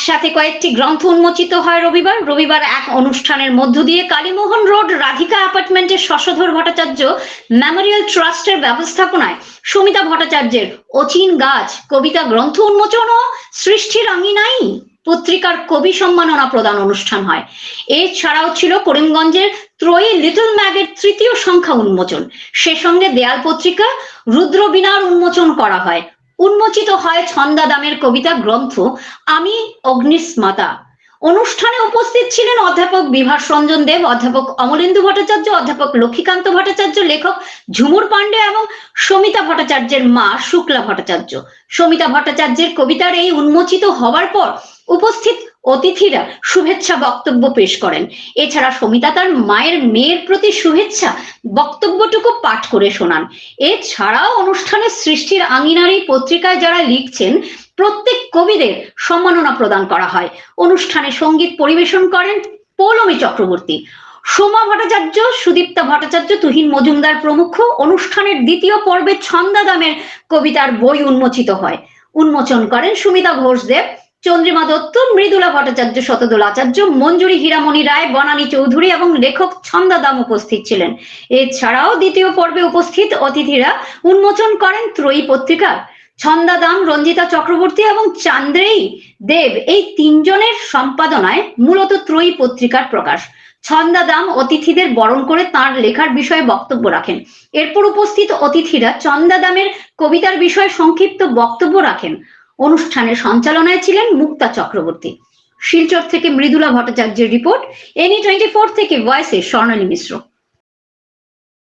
একসাথে কয়েকটি গ্রন্থ উন্মোচিত হয় রবিবার। রবিবার এক অনুষ্ঠানের মধ্য দিয়ে কালীমোহন রোড, রাধিকা অ্যাপার্টমেন্টের শশধর ভট্টাচার্য মেমোরিয়াল ট্রাস্টের ব্যবস্থাপনায় সুমিতা ভট্টাচার্যের অচিন গাছ, কবিতা গ্রন্থ উন্মোচন ও সৃষ্টির আঙিনাই পত্রিকার কবি সম্মাননা প্রদান অনুষ্ঠান হয়। এছাড়াও ছিল করিমগঞ্জের ত্রয়ী লিটল ম্যাগের তৃতীয় সংখ্যা উন্মোচন। সে সঙ্গে দেয়াল পত্রিকা রুদ্রবিনার উন্মোচন করা হয়। উন্মোচিত হয় ছন্দা দামের কবিতা গ্রন্থ আমি অগ্নিস্মাতা। অনুষ্ঠানে উপস্থিত ছিলেন অধ্যাপক বিভাস রঞ্জন দেব, অধ্যাপক অমলেন্দু ভট্টাচার্য, অধ্যাপক লক্ষ্মীকান্ত ভট্টাচার্য, লেখক ঝুমুর পাণ্ডে এবং সমিতা ভট্টাচার্যের মা শুক্লা ভট্টাচার্য। সমিতা ভট্টাচার্যের কবিতার এই উন্মোচিত হওয়ার পর উপস্থিত অতিথিরা শুভেচ্ছা বক্তব্য পেশ করেন। এছাড়া সমিতা তার মায়ের মেয়ের প্রতি শুভেচ্ছা বক্তব্যটুকু পাঠ করে শোনান। এছাড়াও অনুষ্ঠানে সৃষ্টির আঙিনার এই পত্রিকায় যারা লিখছেন, প্রত্যেক কবিদের সম্মাননা প্রদান করা হয়। অনুষ্ঠানে সংগীত পরিবেশন করেন পৌলমী চক্রবর্তী। সোমা ভট্টাচার্য, সুদীপ্তা ভট্টাচার্য, তুহিন মজুমদার প্রমুখ অনুষ্ঠানের দ্বিতীয় পর্বে ছন্দা দামের কবিতার বই উন্মোচিত হয়। উন্মোচন করেন সুমিতা ঘোষদেব। চন্দ্রিমা দত্ত, মৃদুলা ভট্টাচার্য, শতদোল আচার্য, মঞ্জুরি হীরামণি রায়, বনানী চৌধুরী এবং লেখক ছন্দা দাম উপস্থিত ছিলেন। এছাড়াও দ্বিতীয় পর্বে উপস্থিত অতিথিরা উন্মোচন করেন ত্রয়ী পত্রিকা ছন্দা দাম, রঞ্জিতা চক্রবর্তী এবং চান্দ্রেই দেব এই তিনজনের সম্পাদনায় মূলত ত্রয়ী পত্রিকার প্রকাশ। ছন্দা দাম অতিথিদের বরণ করে তার লেখার বিষয়ে বক্তব্য রাখেন। এরপর উপস্থিত অতিথিরা চন্দা দামের কবিতার বিষয়ে সংক্ষিপ্ত বক্তব্য রাখেন। অনুষ্ঠানে সঞ্চালনায় ছিলেন মুক্তা চক্রবর্তী। শিলচর থেকে মৃদুলা ভট্টাচার্যের রিপোর্ট এনি টোয়েন্টি ফোর থেকে ভয়েসে স্বর্ণালী মিশ্র।